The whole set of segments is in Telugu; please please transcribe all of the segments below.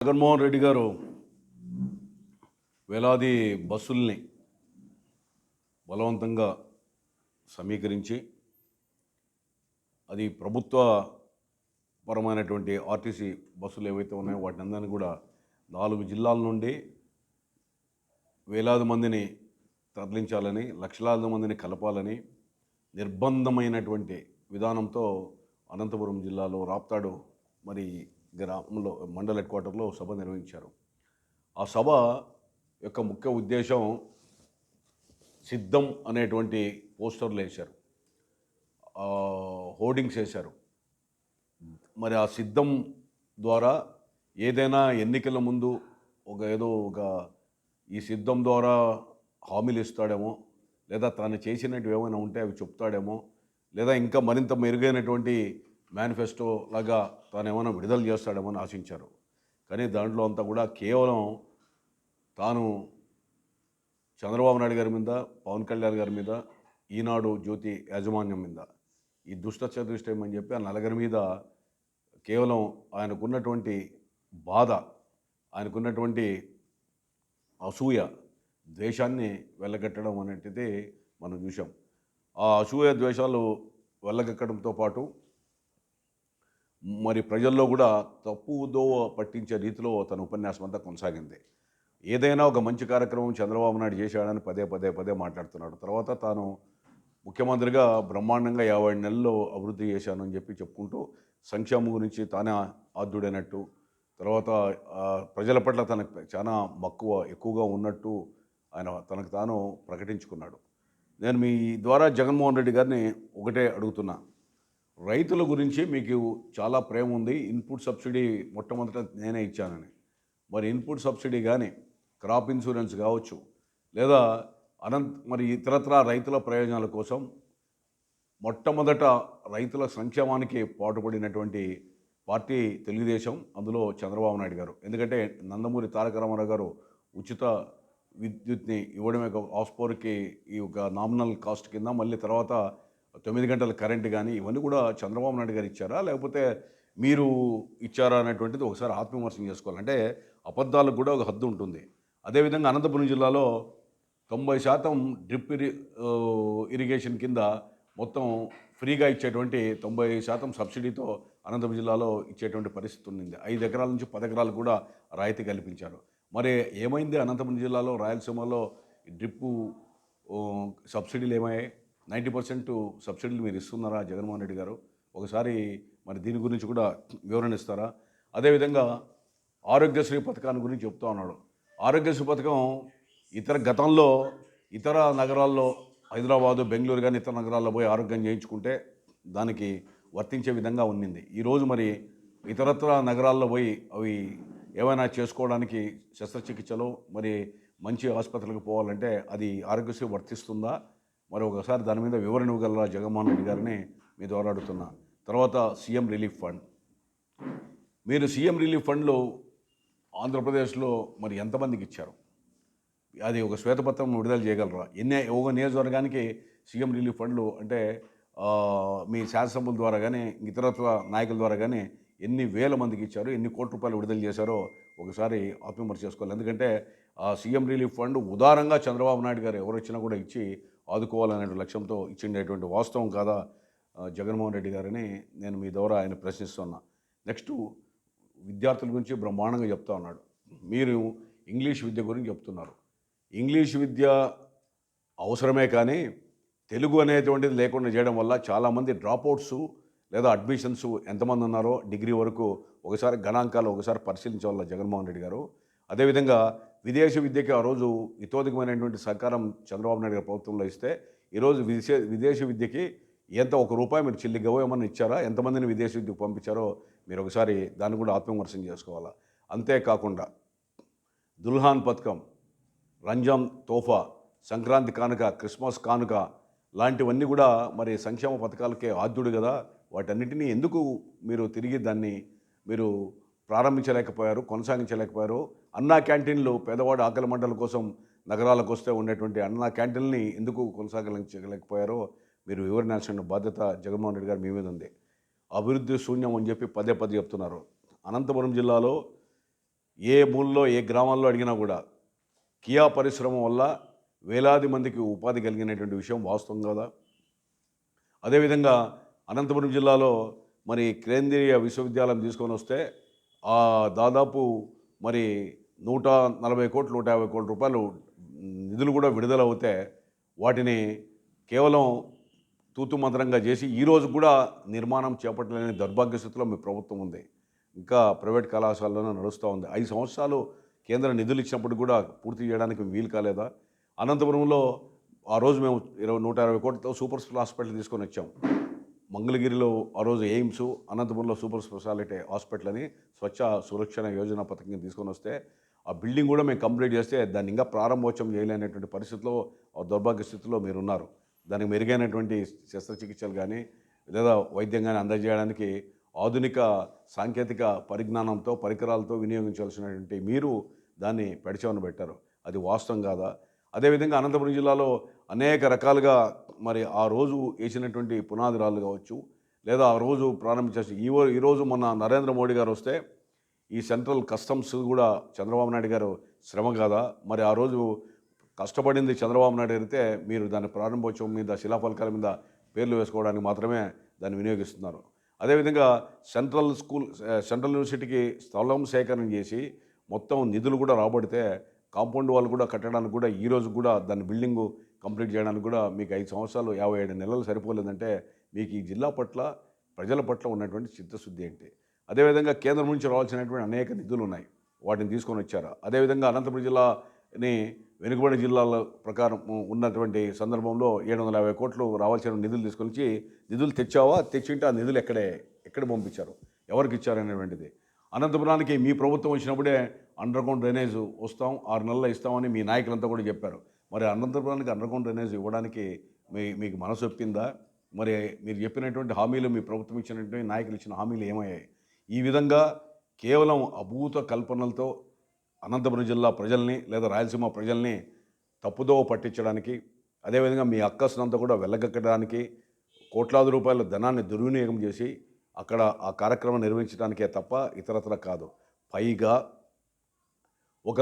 జగన్మోహన్ రెడ్డి గారు వేలాది బస్సుల్ని బలవంతంగా సమీకరించి అది ప్రభుత్వ పరమైనటువంటి ఆర్టీసీ బస్సులు ఏవైతే ఉన్నాయో వాటిని అందరినీ కూడా నాలుగు జిల్లాల నుండి వేలాది మందిని తరలించాలని లక్షలాది మందిని కలపాలని నిర్బంధమైనటువంటి విధానంతో అనంతపురం జిల్లాలో రాప్తాడు మరి గ్రామంలో మండల హెడ్ క్వార్టర్లో సభ నిర్వహించారు. ఆ సభ యొక్క ముఖ్య ఉద్దేశం సిద్ధం అనేటువంటి పోస్టర్లు వేశారు. హోర్డింగ్స్ వేశారు. మరి ఆ సిద్ధం ద్వారా ఏదైనా ఎన్నికల ముందు ఒక ఏదో ఒక ఈ సిద్ధం ద్వారా హామీలు ఇస్తాడేమో లేదా తాను చేసినట్టు ఏమైనా ఉంటే అవి చెప్తాడేమో లేదా ఇంకా మరింత మెరుగైనటువంటి మేనిఫెస్టో లాగా తాను ఏమైనా విడుదల చేస్తాడేమని ఆశించారు. కానీ దాంట్లో అంతా కూడా కేవలం తాను చంద్రబాబు నాయుడు గారి మీద పవన్ కళ్యాణ్ గారి మీద ఈనాడు జ్యోతి యాజమాన్యం మీద. ఈ దుష్ట చతుష్టయం అని చెప్పి ఆ నలుగురి మీద కేవలం ఆయనకున్నటువంటి బాధ ఆయనకున్నటువంటి అసూయ ద్వేషాన్ని వెళ్ళగట్టడం అనేటిది మనం చూసాం ఆ అసూయ ద్వేషాలు వెళ్ళగక్కడంతో పాటు మరి ప్రజల్లో కూడా తప్పు దోవ పట్టించే రీతిలో తన ఉపన్యాసం అంతా కొనసాగింది. ఏదైనా ఒక మంచి కార్యక్రమం చంద్రబాబు నాయుడు చేశాడని పదే పదే పదే మాట్లాడుతున్నాడు. తర్వాత తాను ముఖ్యమంత్రిగా బ్రహ్మాండంగా యాభై నెలల్లో అభివృద్ధి చేశానని చెప్పి చెప్పుకుంటూ సంక్షేమం గురించి తానే ఆద్యుడైనట్టు తర్వాత ప్రజల పట్ల తనకు చాలా మక్కువ ఎక్కువగా ఉన్నట్టు ఆయన తనకు తాను ప్రకటించుకున్నాడు. నేను మీ ద్వారా జగన్మోహన్ రెడ్డి గారిని ఒకటే అడుగుతున్నా. రైతుల గురించి మీకు చాలా ప్రేమ ఉంది. ఇన్పుట్ సబ్సిడీ మొట్టమొదట నేనే ఇచ్చానని. మరి ఇన్పుట్ సబ్సిడీ కానీ క్రాప్ ఇన్సూరెన్స్ కావచ్చు లేదా అనంత మరి ఇతరత్ర రైతుల ప్రయోజనాల కోసం మొట్టమొదట రైతుల సంక్షేమానికి పాటుపడినటువంటి పార్టీ తెలుగుదేశం అందులో చంద్రబాబు నాయుడు గారు. ఎందుకంటే నందమూరి తారక రామారావు గారు ఉచిత విద్యుత్ని ఇవ్వడమే ఒక ఆస్పోర్కి ఈ ఒక నామినల్ కాస్ట్ కింద మళ్ళీ తర్వాత తొమ్మిది గంటల కరెంట్ కానీ ఇవన్నీ కూడా చంద్రబాబు నాయుడు గారు ఇచ్చారా? లేకపోతే మీరు ఇచ్చారా అనేటువంటిది ఒకసారి ఆత్మవిమర్శనం చేసుకోవాలి. అంటే అబద్ధాలకు కూడా ఒక హద్దు ఉంటుంది. అదేవిధంగా అనంతపురం జిల్లాలో తొంభై శాతం డ్రిప్ ఇరి ఇరిగేషన్ కింద మొత్తం ఫ్రీగా ఇచ్చేటువంటి తొంభై శాతం సబ్సిడీతో అనంతపురం జిల్లాలో ఇచ్చేటువంటి పరిస్థితి ఉంది ఐదు ఎకరాల నుంచి పది ఎకరాలు కూడా రాయితీ కల్పించారు. మరి ఏమైంది? అనంతపురం జిల్లాలో రాయలసీమలో డ్రిప్పు సబ్సిడీలు ఏమయ్యాయి? నైంటీ పర్సెంట్ సబ్సిడీలు మీరు ఇస్తున్నారా జగన్మోహన్ రెడ్డి గారు? ఒకసారి మరి దీని గురించి కూడా వివరణ ఇస్తారా అదేవిధంగా ఆరోగ్యశ్రీ పథకాన్ని గురించి చెప్తా ఉన్నాడు. ఆరోగ్యశ్రీ పథకం ఇతర గతంలో ఇతర నగరాల్లో హైదరాబాదు బెంగళూరు కానీ ఇతర నగరాల్లో పోయి ఆరోగ్యం చేయించుకుంటే దానికి వర్తించే విధంగా ఉన్నింది. ఈరోజు మరి ఇతరత్ర నగరాల్లో పోయి అవి ఏమైనా చేసుకోవడానికి శస్త్రచికిత్సలు మరి మంచి ఆసుపత్రులకు పోవాలంటే అది ఆరోగ్యశ్రీ వర్తిస్తుందా? మరి ఒకసారి దాని మీద వివరణ ఇవ్వగలరా? జగన్మోహన్ రెడ్డి గారిని మీ ద్వారా అడుగుతున్నా. తర్వాత సీఎం రిలీఫ్ ఫండ్. మీరు సీఎం రిలీఫ్ ఫండ్లో ఆంధ్రప్రదేశ్లో మరి ఎంతమందికి ఇచ్చారు? అది ఒక శ్వేతపత్రం విడుదల చేయగలరా? ఎన్ని ఒక నియోజకవర్గానికి సీఎం రిలీఫ్ ఫండ్లు అంటే మీ శాసనసభ్యుల ద్వారా కానీ ఇతరత్వ నాయకుల ద్వారా కానీ ఎన్ని వేల మందికి ఇచ్చారు? ఎన్ని కోట్ల రూపాయలు విడుదల చేశారో ఒకసారి ఆత్మవిమర్శ చేసుకోవాలి. ఎందుకంటే ఆ సీఎం రిలీఫ్ ఫండ్ ఉదారంగా చంద్రబాబు నాయుడు గారు ఎవరు వచ్చినా కూడా ఇచ్చి ఆదుకోవాలనే లక్ష్యంతో ఇచ్చిండేటువంటి వాస్తవం కాదా జగన్మోహన్ రెడ్డి గారని నేను మీ ద్వారా ఆయన ప్రశ్నిస్తున్నా. నెక్స్ట్ విద్యార్థుల గురించి బ్రహ్మాండంగా చెప్తా ఉన్నాడు. మీరు ఇంగ్లీష్ విద్య గురించి చెప్తున్నారు. ఇంగ్లీష్ విద్య అవసరమే కానీ తెలుగు అనేటువంటిది లేకుండా చేయడం వల్ల చాలామంది డ్రాప్అవుట్స్ లేదా అడ్మిషన్స్ ఎంతమంది ఉన్నారో డిగ్రీ వరకు ఒకసారి గణాంకాలు ఒకసారి పరిశీలించవల్ల జగన్మోహన్ రెడ్డి గారు. అదేవిధంగా విదేశీ విద్యకి ఆ రోజు ఇతోధికమైనటువంటి సహకారం చంద్రబాబు నాయుడు గారి ప్రభుత్వంలో ఇస్తే ఈరోజు విదేశ విదేశీ విద్యకి ఎంత ఒక రూపాయి మీరు చిల్లి గవ్వ ఏమన్నా ఇచ్చారా? ఎంతమందిని విదేశీ విద్యకు పంపించారో మీరు ఒకసారి దాన్ని కూడా ఆత్మవిమర్శనం చేసుకోవాలా? అంతేకాకుండా దుల్హాన్ పథకం రంజాన్ తోఫా సంక్రాంతి కానుక క్రిస్మస్ కానుక లాంటివన్నీ కూడా మరి సంక్షేమ పథకాలకే ఆద్యుడు కదా. వాటన్నిటినీ ఎందుకు మీరు తిరిగి దాన్ని మీరు ప్రారంభించలేకపోయారు కొనసాగించలేకపోయారు? అన్నా క్యాంటీన్లు పేదవాడు ఆకలి మంటల కోసం నగరాలకు వస్తే ఉండేటువంటి అన్నా క్యాంటీన్ని ఎందుకు కొనసాగలేకపోయారో మీరు వివరించాల్సిన బాధ్యత జగన్మోహన్ రెడ్డి గారు మీ మీద ఉంది. అభివృద్ధి శూన్యం అని చెప్పి పదే పదే చెప్తున్నారు. అనంతపురం జిల్లాలో ఏ మూలలో ఏ గ్రామాల్లో అడిగినా కూడా కియా పరిశ్రమ వల్ల వేలాది మందికి ఉపాధి కలిగినటువంటి విషయం వాస్తవం కదా? అదేవిధంగా అనంతపురం జిల్లాలో మరి కేంద్రీయ విశ్వవిద్యాలయం తీసుకొని వస్తే ఆ దాదాపు మరి నూట నలభై కోట్లు నూట యాభై కోట్ల రూపాయలు నిధులు కూడా విడుదల అవుతే వాటిని కేవలం తూతుమంత్రంగా చేసి ఈరోజు కూడా నిర్మాణం చేపట్టలేని దౌర్భాగ్య స్థితిలో మీ ప్రభుత్వం ఉంది. ఇంకా ప్రైవేట్ కళాశాలలోనే నడుస్తూ ఉంది. ఐదు సంవత్సరాలు కేంద్ర నిధులు ఇచ్చినప్పుడు కూడా పూర్తి చేయడానికి వీలు కాలేదా? అనంతపురంలో ఆ రోజు మేము ఇరవై నూట ఇరవై కోట్లతో సూపర్ స్పెషల్ హాస్పిటల్ తీసుకొని వచ్చాం. మంగళగిరిలో ఆ రోజు ఎయిమ్స్ అనంతపురంలో సూపర్ స్పెషాలిటీ హాస్పిటల్ అని స్వచ్ఛ సురక్షణ యోజన పథకం తీసుకొని వస్తే ఆ బిల్డింగ్ కూడా మేము కంప్లీట్ చేస్తే దాన్ని ఇంకా ప్రారంభోత్సవం చేయలేనటువంటి పరిస్థితిలో దౌర్భాగ్య స్థితిలో మీరు ఉన్నారు దానికి మెరుగైనటువంటి శస్త్రచికిత్సలు కానీ లేదా వైద్యం కానీ అందజేయడానికి ఆధునిక సాంకేతిక పరిజ్ఞానంతో పరికరాలతో వినియోగించాల్సినటువంటి మీరు దాన్ని పెడచవన పెట్టారు. అది వాస్తవం కాదా? అదేవిధంగా అనంతపురం జిల్లాలో అనేక రకాలుగా మరి ఆ రోజు వేసినటువంటి పునాదిరాలు కావచ్చు లేదా ఆ రోజు ప్రారంభించాల్సి ఈ ఈరోజు మొన్న నరేంద్ర మోడీ గారు వస్తే ఈ సెంట్రల్ కస్టమ్స్ కూడా చంద్రబాబు నాయుడు గారు శ్రమ కాదా? మరి ఆ రోజు కష్టపడింది చంద్రబాబు నాయుడు అయితే మీరు దాని ప్రారంభోత్సవం మీద శిలాఫలకాల మీద పేర్లు వేసుకోవడానికి మాత్రమే దాన్ని వినియోగిస్తున్నారు. అదేవిధంగా సెంట్రల్ స్కూల్ సెంట్రల్ యూనివర్సిటీకి స్థలం సేకరణ చేసి మొత్తం నిధులు కూడా రాబడితే కాంపౌండ్ వాళ్ళు కూడా కట్టడానికి కూడా ఈ రోజు కూడా దాని బిల్డింగు కంప్లీట్ చేయడానికి కూడా మీకు ఐదు సంవత్సరాలు యాభై ఏడు నెలలు సరిపోలేదంటే మీకు ఈ జిల్లా పట్ల ప్రజల పట్ల ఉన్నటువంటి చిత్తశుద్ధి ఏంటి? అదేవిధంగా కేంద్రం నుంచి రావాల్సినటువంటి అనేక నిధులు ఉన్నాయి. వాటిని తీసుకొని వచ్చారు. అదేవిధంగా అనంతపురం జిల్లాని వెనుకబడి జిల్లాల ప్రకారం ఉన్నటువంటి సందర్భంలో ఏడు వందల యాభై కోట్లు రావాల్సిన నిధులు తీసుకొని వచ్చి నిధులు తెచ్చావా? తెచ్చింటే ఆ నిధులు ఎక్కడే ఎక్కడ పంపించారు? ఎవరికి ఇచ్చారనేటువంటిది అనంతపురానికి మీ ప్రభుత్వం వచ్చినప్పుడే అండర్ గ్రౌండ్ డ్రైనేజ్ వస్తాం ఆరు నెలలు ఇస్తామని మీ నాయకులంతా కూడా చెప్పారు. మరి అనంతపురానికి అండర్ గ్రౌండ్ డ్రైనేజ్ ఇవ్వడానికి మీ మీకు మనసు ఒప్పిందా? మరి మీరు చెప్పినటువంటి హామీలు మీ ప్రభుత్వం ఇచ్చినటువంటి నాయకులు ఇచ్చిన హామీలు ఏమయ్యాయి? ఈ విధంగా కేవలం అభూత కల్పనలతో అనంతపురం జిల్లా ప్రజల్ని లేదా రాయలసీమ ప్రజల్ని తప్పుదోవ పట్టించడానికి అదేవిధంగా మీ అక్కసునంతా కూడా వెళ్ళగక్కడానికి కోట్లాది రూపాయల ధనాన్ని దుర్వినియోగం చేసి అక్కడ ఆ కార్యక్రమం నిర్వహించడానికే తప్ప ఇతరత్ర కాదు. పైగా ఒక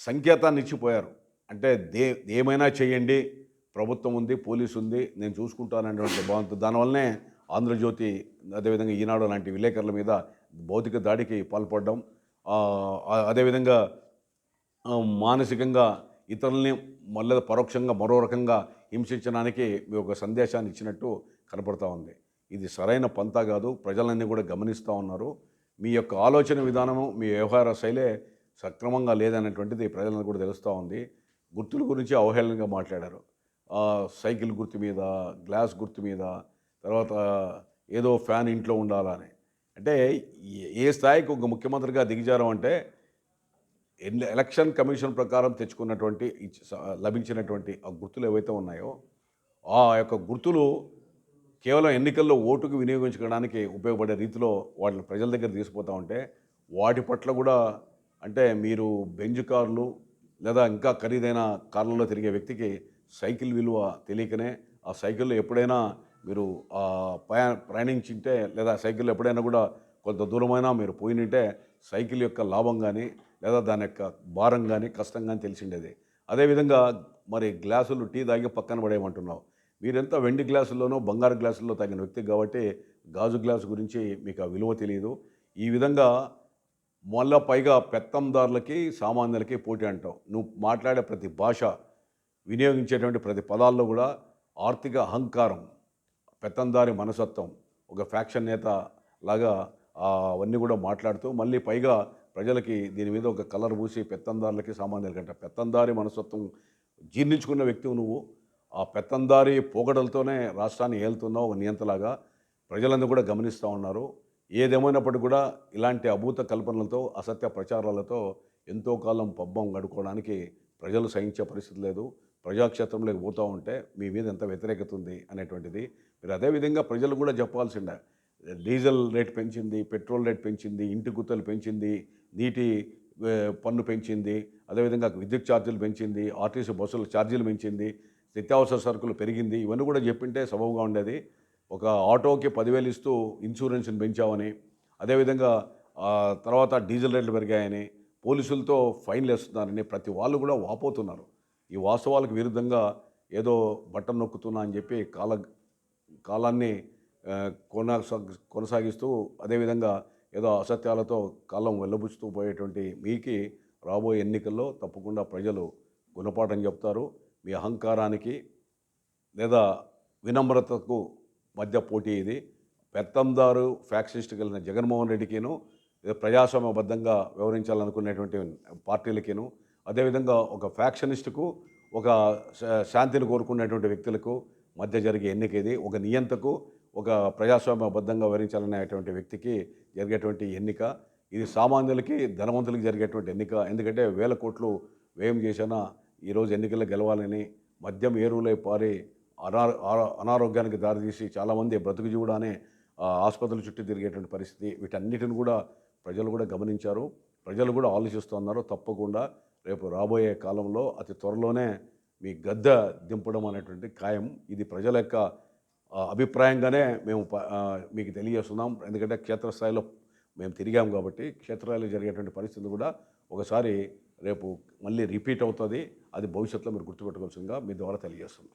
సంకేతాన్ని ఇచ్చిపోయారు. అంటే దే ఏమైనా చేయండి ప్రభుత్వం ఉంది పోలీసు ఉంది నేను చూసుకుంటాననేటువంటి భావంతో దానివల్లనే ఆంధ్రజ్యోతి అదేవిధంగా ఈనాడు లాంటి విలేకరుల మీద భౌతిక దాడికి పాల్పడడం అదేవిధంగా మానసికంగా ఇతరుల్ని మళ్ళీ పరోక్షంగా మరో రకంగా హింసించడానికి మీ ఒక సందేశాన్ని ఇచ్చినట్టు కనపడతా ఉంది. ఇది సరైన పంతా కాదు ప్రజలన్నీ కూడా గమనిస్తూ ఉన్నారు. మీ యొక్క ఆలోచన విధానము మీ వ్యవహార శైలే సక్రమంగా లేదనేటువంటిది ప్రజలను కూడా తెలుస్తూ ఉంది. గుర్తుల గురించి అవహేళనగా మాట్లాడారు. సైకిల్ గుర్తు మీద గ్లాస్ గుర్తు మీద తర్వాత ఏదో ఫ్యాన్ ఇంట్లో ఉండాలని. అంటే ఏ- ఏ స్థాయికి ఒక ముఖ్యమంత్రిగా దిగజారం అంటే ఎన్ని- ఎలక్షన్ కమిషన్ ప్రకారం తెచ్చుకున్నటువంటి లభించినటువంటి ఆ గుర్తులు ఏవైతే ఉన్నాయో ఆ యొక్క గుర్తులు కేవలం ఎన్నికల్లో ఓటుకు వినియోగించుకోవడానికి ఉపయోగపడే రీతిలో వాటిని ప్రజల దగ్గర తీసుకుపోతా ఉంటే వాటి పట్ల కూడా అంటే మీరు బెంజ్ కార్లు లేదా ఇంకా ఖరీదైన కార్లలో తిరిగే వ్యక్తికి సైకిల్ విలువ తెలియకనే ఆ సైకిల్లో ఎప్పుడైనా మీరు ప్రయా ప్రయాణించింటే లేదా సైకిల్ ఎప్పుడైనా కూడా కొంత దూరమైనా మీరు పోయినంటే సైకిల్ యొక్క లాభం కానీ లేదా దాని యొక్క భారం కానీ కష్టం కానీ తెలిసిండేది. అదేవిధంగా మరి గ్లాసులు టీ తాగి పక్కన పడేయమంటున్నావు. మీరెంత వెండి గ్లాసుల్లోనో బంగారు గ్లాసుల్లో తగిన వ్యక్తి కాబట్టి గాజు గ్లాసు గురించి మీకు ఆ విలువ తెలియదు. ఈ విధంగా మళ్ళా పైగా పెత్తందారులకి సామాన్యులకి పోటీ అంటావు. నువ్వు మాట్లాడే ప్రతి భాష వినియోగించేటువంటి ప్రతి పదాల్లో కూడా ఆర్థిక అహంకారం పెత్తందారి మనసత్వం ఒక ఫ్యాక్షన్ నేత లాగా అవన్నీ కూడా మాట్లాడుతూ మళ్ళీ పైగా ప్రజలకి దీని మీద ఒక కలర్ పూసి పెత్తందారులకి సామాన్యులకంట పెత్తందారి మనస్తత్వం జీర్ణించుకున్న వ్యక్తివు నువ్వు. ఆ పెత్తందారి పోగడలతోనే రాష్ట్రాన్ని ఏలుతున్నావు ఒక నియంతలాగా. ప్రజలందరూ కూడా గమనిస్తూ ఉన్నారు. ఏదేమైనప్పటికీ కూడా ఇలాంటి అభూత కల్పనలతో అసత్య ప్రచారాలతో ఎంతో కాలం పబ్బం గడుకోవడానికి ప్రజలు సహించే పరిస్థితి లేదు. ప్రజాక్షేత్రంలోకి పోతూ ఉంటే మీ మీద ఎంత వ్యతిరేకత ఉంది అనేటువంటిది మీరు అదేవిధంగా ప్రజలు కూడా చెప్పాల్సిందే. డీజిల్ రేట్ పెంచింది పెట్రోల్ రేట్ పెంచింది ఇంటి గుత్తలు పెంచింది నీటి పన్ను పెంచింది అదేవిధంగా విద్యుత్ ఛార్జీలు పెంచింది ఆర్టీసీ బస్సుల ఛార్జీలు పెంచింది నిత్యావసర సరుకులు పెరిగింది ఇవన్నీ కూడా చెప్పింటే సబబుగా ఉండేది. ఒక ఆటోకి పదివేలు ఇస్తూ ఇన్సూరెన్స్ని పెంచామని అదేవిధంగా తర్వాత డీజిల్ రేట్లు పెరిగాయని పోలీసులతో ఫైన్లు వేస్తున్నారని ప్రతి వాళ్ళు కూడా వాపోతున్నారు. ఈ వాస్తవాలకు విరుద్ధంగా ఏదో బట్టం నొక్కుతున్నా అని చెప్పి కాల కాలాన్ని కొనసా కొనసాగిస్తూ అదేవిధంగా ఏదో అసత్యాలతో కాలం వెళ్ళబుచ్చుతూ పోయేటువంటి మీకి రాబోయే ఎన్నికల్లో తప్పకుండా ప్రజలు గుణపాఠం చెప్తారు. మీ అహంకారానికి లేదా వినమ్రతకు మధ్య పోటీ ఇది. పెత్తందారు ఫ్యాక్సిస్ట్కి కలిగిన జగన్మోహన్ రెడ్డికిను లేదా ప్రజాస్వామ్యబద్ధంగా వ్యవహరించాలనుకునేటువంటి పార్టీలకిను అదేవిధంగా ఒక ఫ్యాక్షనిస్టుకు ఒక శా- శాంతిని కోరుకునేటువంటి వ్యక్తులకు మధ్య జరిగే ఎన్నిక ఇది ఒక నియంతకు ఒక ప్రజాస్వామ్యబద్ధంగా వ్యవహరించాలనేటువంటి వ్యక్తికి జరిగేటువంటి ఎన్నిక ఇది సామాన్యులకి ధనవంతులకి జరిగేటువంటి ఎన్నిక. ఎందుకంటే వేల కోట్లు వ్యయం చేసినా ఈరోజు ఎన్నికల్లో గెలవాలని మద్యం ఏరువులై పారి అనా అనారోగ్యానికి దారితీసి చాలామంది బ్రతుకు జీవుడానే ఆసుపత్రుల చుట్టూ తిరిగేటువంటి పరిస్థితి. వీటన్నిటిని కూడా ప్రజలు కూడా గమనించారు. ప్రజలు కూడా ఆలోచిస్తున్నారు తప్పకుండా. రేపు రాబోయే కాలంలో అతి త్వరలోనే మీ గద్దె దింపడం అనేటువంటి ఖాయం. ఇది ప్రజల యొక్క అభిప్రాయంగానే మేము మీకు తెలియజేస్తున్నాం. ఎందుకంటే క్షేత్రస్థాయిలో మేము తిరిగాం కాబట్టి క్షేత్రాలు జరిగేటువంటి పరిస్థితి కూడా ఒకసారి రేపు మళ్ళీ రిపీట్ అవుతుంది. అది భవిష్యత్తులో మీరు గుర్తుపెట్టుకోవాల్సిందిగా మీ ద్వారా తెలియజేస్తున్నాం.